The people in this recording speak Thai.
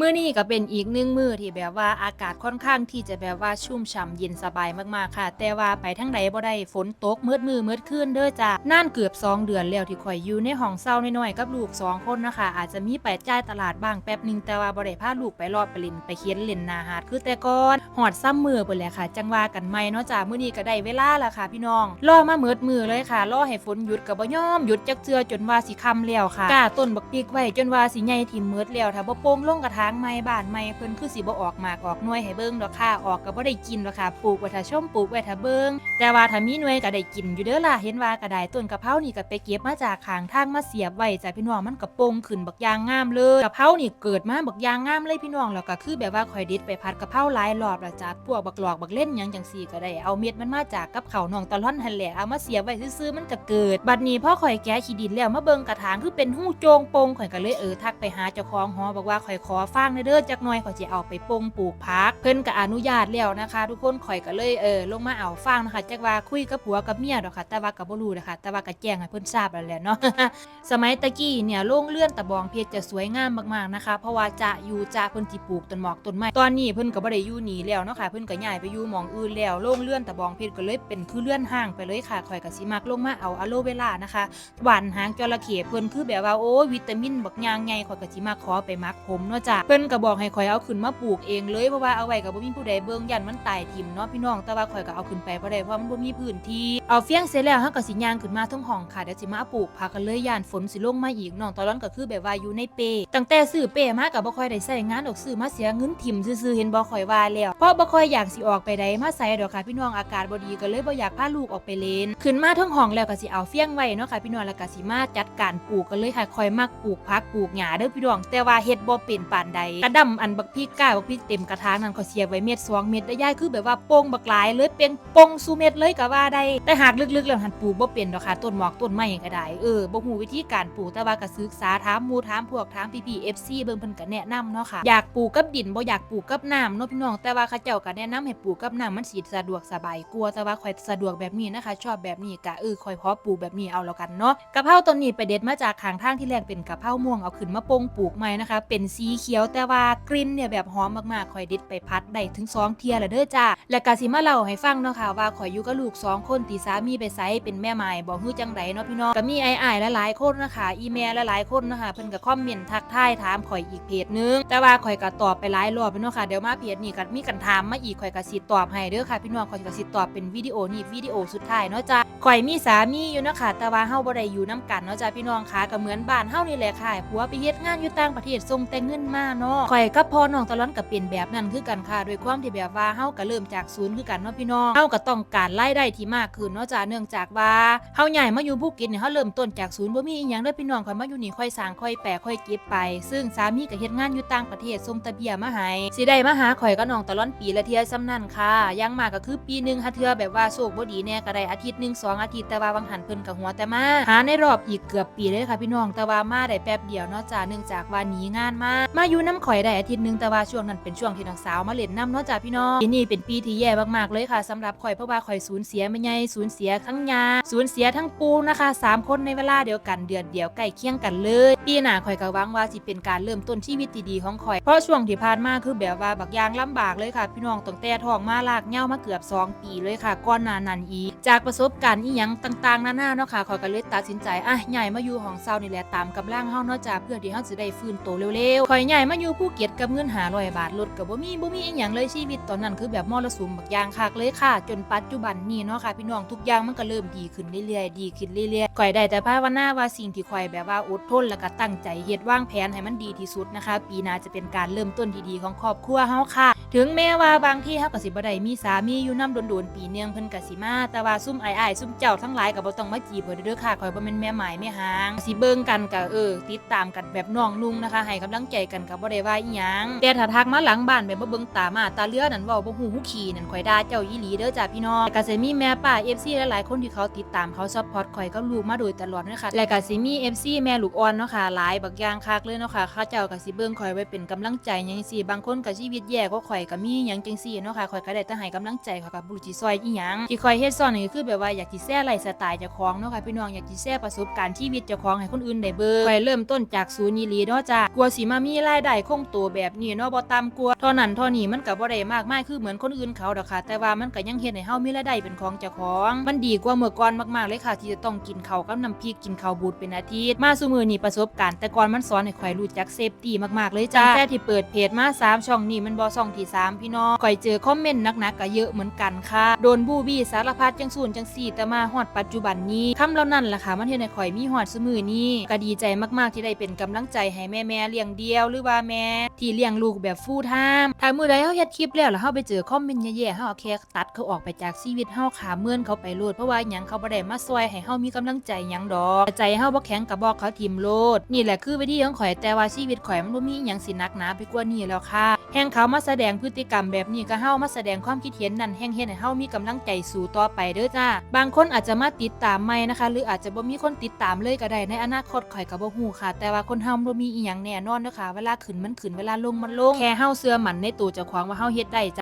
มื้อนี้ก็เป็นอีกหนึ่งมือที่แบบว่าอากาศค่อนข้างที่จะแบบว่าชุ่มฉ่ำเย็นสบายมากๆค่ะ แต่ว่าไปทั้งใดบ่ได้ฝนตกมืดมือมืดคืนเด้อจ้ะน่านเกือบสองเดือนแล้วที่ข่อยอยู่ในห้องเศร้าน้อยๆกับลูกสองคนนะคะ อาจจะมีไปจ่ายตลาดบ้างแป๊บหนึงแต่ว่าบ่ได้พาลูกไปรอดไปเล่นไปเคียนเล่นนาหาดคือแต่ก่อนหอดซ้ำมือเพิ่นแหละค่ะ จังว่ากันใหม่เนาะจ้ะมื้อนี้ก็ได้เวลาแล้วค่ะ พี่น้องรอมามืดมือเลยค่ะรอให้ฝนหยุดก็บ่ยอมหยุดจักเทื่อจนว่าสิค่ำแล้วค่ะกาต้นบักปีกไว้จนว่าสิใหญ่ถิ่มมืดแล้วถ้าบ่โป่งลงกระางไม้บ้านไม้เพิ่นคือสิบ่ออกหมากออกหน่วยให้เบิ่งดอกค่ะออกก็บ่ได้กินดอกค่ะปลูกไว้ถ้าชมปลูกไว้ถ้าเบิ่งแต่ว่าถ้ามีหน่วยก็ได้กินอยู่เด้อล่ะเห็นว่าก็ได้ต้นกะเพรานี่ก็ไปเก็บมาจากข้างทางมาเสียบไว้จ้ะพี่น้องมันก็โป่งขึ้นบักยางงามเลยกะเพรานี่เกิดมาบักยางงามเลยพี่น้องแล้วก็คือแบบว่าข่อยด็ดไปผัดกะเพราหลายรอบแล้วจ้ะพวกบักหลอกบักเล่นหยังจังซี่ก็ได้เอาเม็ดมันมาจากกับเขาน้องตะล่อนหั่นแหละเอามาเสียบไว้ซื่อๆมันก็เกิด บัดนี้พ่อข่อยแกะขี้ดินแล้วมาเบิ่งกระถางคือเป็นหู้โจงโปงข่อยก็เลยเออทักไปหาเจ้าของหอบอกว่าข่อยขอฟางในเด้อจักหน่อยข่อยสิเอาไปปงปลูกพัก เพิ่นก็อนุญาตแล้วนะคะ ทุกคนข่อยก็เลยเออลงมาเอาฟางนะคะจักว่าคุยกับผัวกับเมียดอกค่ะ แต่ว่าก็บ่รู้นะคะแต่ว่าก็แจ้งให้เพิ่นทราบแล้วแหละเนาะสมัยตะกี้เนี่ยโรงเลื่อนตะบองเพชรจะสวยงามมากๆนะคะ เพราะว่าจะอยู่จะเพิ่นสิปลูกต้นหมอกต้นไม้ตอนนี้เพิ่นก็บ่ได้อยู่นี่แล้วเนาะค่ะเพิ่นก็ย้ายไปอยู่หมองอื่นแล้วโรงเลื่อนตะบองเพชรก็เลยเป็นคือเลื่อนห้างไปเลยค่ะข่อยก็สิมักลงมาเอาอะโลเวล่านะคะหวานหางจระเข้เพิ่นคือแบบว่าโอ้วิตามินบักยางไงข่อยก็สิมาขอไปมักผมเนาะจ้ะเพิ่นก็บอกให้ข่อยเอาขึ้นมาปลูกเองเลยเพราะว่าเอาไว้ก็บ่มีผู้ใดเบิ่งยันมันตายทิ่มเนาะพี่น้องแต่ว่าข่อยก็เอาขึ้นไปบ่ได้เพราะมันบ่มีพื้นที่เอาเฟี้ยงเสร็จแล้วเฮาก็สิย่างขึ้นมาทั้งห้องค่ะเดี๋ยวสิมาปลูกผักกันเลยย่านฝนสิลงมาอีกน้องตอนนั้นก็คือแบบว่าอยู่ในเปตั้งแต่ซื้อเปมาก็บ่ค่อยได้ใช้งานดอกซื้อมาเสียเงินทิ่มซื่อๆเห็นบ่ข่อยว่าแล้วเพราะบ่ค่อยอยากสิออกไปใดมาใส่ดอกค่ะพี่น้องอากาศบ่ดีก็เลยบ่อยากพาลูกออกไปเล่นขึ้นมาทั้งห้องแล้วก็สิเอาเฟียงไว้เนาะค่ะพี่น้องแล้วก็สิมาจัดการปลูกกันเลยค่ะคอยมักปลูกผักปลูกหญ้าเด้อพี่น้องแต่ว่าเฮ็ดบ่เป็นปานใดกระดำอันบักพริกก้าบักพริกเต็มกระถางนั้นก็เสียไว้เม็ดสองเม็ดได้ย่ายคือแบบว่าโป่งบักหลายเลยเป็นปงสูเม็ดเลยก็ว่าได้แต่หากลึกๆแล้วหันปลูกบ่เป็นดอกค่ะต้นหมอกต้นไม้ก็ได้เออบ่ฮู้วิธีการปลูกแต่ว่าก็ศึกษาถามหมู่ถามพวกถามพี่ๆ FC เบิ่งเพิ่นก็แนะนำเนาะค่ะอยากปลูกกับดินบ่อยากปลูกกับน้ำเนาะพี่น้องแต่ว่าเขาเจ้าก็แนะนำให้ปลูกกับน้ำมันสิสะดวกสบายกว่าแต่ว่าข่อยสะดวกแบบนี้นะคะ ชอบแบบนี้ก็เออข่อยพอปลูกแบบนี้เอาแล้วกันเนาะกะเพราต้นนี้ไปเด็ดมาจากข้างทางที่แรกเป็นกะเพราม่วงเอาขึ้นมาปงปลูกใหม่นะคะ เป็นสีเขียวแต่ว่ากลิ่นเนี่ยแบบหอมมากๆข่อยด็ดไปพัดได้ถึงสองเทียล้วเด้อจ้าและกะสิมาเล่าให้ฟังเนาะค่ะว่าข่อยอยู่กับลูกสองคนตีสามีไปไสเป็นแม่ไม้บอกฮื้อจังไดเนาะพี่น้องก็มีไอ้ายๆหลายๆคนนะคะอีเมลหลายๆคนนะคะเพิ่นก็คอมเมนต์ทักทายถามข่อยอีกเพจนึง แต่ว่าข่อยก็ตอบไปหลายรอบแล้วเนาะค่ะเดี๋ยวมาเพจนี้ก็มีกันถามมาอีกข่อยก็สิตอบให้เด้อค่ะพี่น้องข่อยก็สิตอบเป็นวิดีโอนี้วิดีโอสุดท้ายเนาะจ้าข่อยมีสามีอยู่เนาะค่ะแต่ว่าเฮาบ่ได้อยู่นํกันเนาะจ้าพี่น้องค่ะก็เหมือนบ้านเฮานี่แหละค่ะผัวไปเฮ็ดงานอยู่ต่างประเทศส่งแต่เงินมาเนาะข่อยกับพ่อน้องตะลอนก็เป็นแบบนั้นคือกันค่ะด้วยความที่แบบว่าเฮาก็เริ่มจากศูนย์คือกันเนาะพี่น้องเฮาก็ต้องการรายได้ที่มากขึ้นเนาะจ้าเนื่องจากว่าเฮาใหญ่มาอยู่ภูเก็ตเนี่ยเฮาเริ่มต้นจากศูนย์บ่มีอีหยังเด้อพี่น้องข่อยมาอยู่นี่ค่อยสร้างค่อยแปะค่อยเก็บไป ซึ่งสามีก็เฮ็ดงานอยู่ต่างประเทศส่งตะเบียมาให้สิได้มาหาข่อยกับน้องตะลอนปีละเที่ยซ้ำนั่นค่ะยังมากก็คือปีนึงหาเทื่อแบบว่าโชคบ่ดีแน่ก็ได้อาทิตย์นึงสองอาทิตย์แต่ว่าบางหันเพิ่นก็หัวแต่มาหาในรอบอีกเกือบปีเลยค่ะพี่น้องแต่ว่ามาได้แป๊บเดียวเนาะจ้าเนื่องจากว่าหนีงานมามาอยู่น้ำข่อยได้อาทิตย์หนึ่งแต่ว่าช่วงนั้นเป็นช่วงที่น้องสาวมาเล่นน้ำเนาะจ้าพี่น้องปีนี้เป็นปีที่แย่มากๆเลยค่ะสำหรับข่อยเพราะว่าข่อยสูญเสียแม่ใหญ่สูญเสียทั้งยาสูญเสียทั้งปูนะคะสามคนในเวลาเดียวกันเดือนเดียวใกล้เคียงกันเลย ปีหน้าข่อยก็หวังว่าสิเป็นการเริ่มต้นชีวิตดีๆของข่อยเพราะช่วงที่ผ่านมาคือแบบว่าบักยางลำบากเลยค่ะ พี่น้องตั้งแต่ท้องมาลากเหย้ามาเกือบ 2 ปีเลยค่ะก่อนนานันอีกจากประสบการณ์อีหยังต่างๆนานาเนาะค่ะข่อยก็เลยตัดสินใจอะใหญ่มาอยู่ของเซานี่แหละตามกำลังเฮาเนาะจ้าเพื่อที่เฮาสิได้ฟื้นตัวเร็วๆข่อยใหญ่มาอยู่ภูเก็ตกับเงินหาลอยบาทรถกับ่มีบ่มีอีหยังเลยชีวิตตอนนั้นคือแบบมรสุมบักอยางคักเลยค่ะ จนปัจจุบันนี้เนาะค่ะพี่น้องทุกอย่างมันก็เริ่มดีขึ้นเรื่อยๆดีขึ้นเรื่อยๆก่อยได้แต่ภาวนาว่าสิ่งที่ข่อยแบบว่าอดทนแล้วก็ตั้งใจเฮ็ดวางแผนให้มันดีที่สุดนะคะ ปีหน้าจะเป็นการเริ่มต้นที่ดีของครอบครัวเฮาค่ะ ถึงแม้ว่าบางที่เฮาก็สิบ่ได้มีสามีอยู่นำโดนๆปีเนืองเพิ่นก็สิมา แต่ว่าซุ่มอ้ายๆซุ่มเจ้าทั้งหลายก็บ่ต้องมาจีบเพิ่นเด้อค่ะข่อยบ่แม่นแม่หมายแม่หางสิเบิ่งกันก็เออ ติดตามกันแบบน้องนุ่งนะคะ ให้กำลังใจกันก็บ่ได้ว่าอีหยังแต่ถ้าทักมาหลังบ้านแบบบ่เบิ่งตามาตาเลือนั่นเว้าบ่ฮู้ฮู้ขี้นั่นข่อยด่าเจ้าอีหลีเด้อจ้าพี่น้องก็สิมีแม่ป้า FC หลายๆคนที่เขาติดตามเขาซัพพอร์ตข่อยกับลูกมาโดยตลอดนะคะแล้วก็สิมี FC แม่ลูกอ่อนเนาะค่ะหลายบักอย่างคักเลยเนาะค่ะเขาเจ้าก็สิเบิ่งข่อยไว้เป็นกำลังใจหยังซี่บางคนก็ชีวิตแย่ก็ข่อยก็มีหยังจังซี่เนาะค่ะข่อยก็ได้แต่ให้กำลังใจข่อยก็บ่รู้สิซอยอีหยังที่ข่อยเฮ็ดซ่อนนี่คือแบบว่าอยากสิแชร์ไลฟ์สไตล์เจ้าของเนาะค่ะพี่น้องอยากสิแชร์ประสบการณ์ชีวิตเจ้าของให้คนอื่นได้เบิ่งข่อยเริ่มต้นจากศูนย์อีหลีเนาะจ้ะกลัวสิมามีรายได้คงตัวแบบนี้เนาะบ่ต่ำกว่าเท่านั้นเท่านี้มันก็บ่ได้มากมายคือเหมือนคนอื่นเขาดอกค่ะ แต่ว่ามันก็ยังเฮ็ดให้เฮามีรายได้เป็นของเจ้าของ มันดีกว่าเมื่อก่อนมากๆเลยค่ะ ที่จะต้องกินข้าวกับน้ำพริกกินข้าวบูดเป็นอาทิตย์มาซุมื้อนี้ประสบการณ์แต่ก่อนมันสอนให้ข่อยรู้จักเซฟตี้มากๆเลยจ้ะแต่ที่เปิดเพจมาสามช่องนี้มันบ่ช่องที่สามพี่น้องข่อยเจอคอมเมนต์หนักๆก็เยอะเหมือนกันค่ะ โดนบูบี้สารพัดจังสูนจังสี่แต่มาฮอดปัจจุบันนี้คำเหล่านั้นล่ะค่ะมันเฮ็ดให้ข่อยมีฮอดซุมื้อนี้ก็ดีใจมากๆที่ได้เป็นกำลังใจให้แม่ๆเลี้ยงเดียว หรือว่าแม่ที่เลี้ยงลูกแบบฟูลไทม์ถ้ามื้อใดเฮาเฮ็ดคลิปแล้วแล้วเฮาไปเจอคอมเมนต์แย่ๆเฮาเอาแค่ตัดเขาออกไปจากชีวิตเฮาขาเมื่อนเขาไปโลดเพราะว่าหยังเขาบ่ได้มาซอยให้เฮามีกำลังใจหยังดอกใจเฮาบ่แข็งก็บอกเขาทิมโลดนี่แหละคือวิธีของข่อยแต่ว่าชีวิตข่อยมันบ่มีหยังสินักหนาไปกว่านี้แล้วค่ะแห่งเขามาแสดงพฤติกรรมแบบนี้ก็เฮามาแสดงความคิดเห็นนั่นแห่งเฮ็ดให้เฮามีกำลังใจสู่ต่อไปเด้อจ้าบางคนอาจจะมาติดตามใหม่นะคะ หรืออาจจะบ่มีคนติดตามเลยก็ได้ในอนาคตข่อยก็บ่ฮู้ค่ะ แต่ว่าคนเฮาบ่มีอีหยังแน่นอนเด้อค่ะเวลาขึ้นมันขึ้นเวลาลงมันลงแค่เฮาเสื้อมันในตัวเจ้าของว่าเฮาเฮ็ดได้จ้า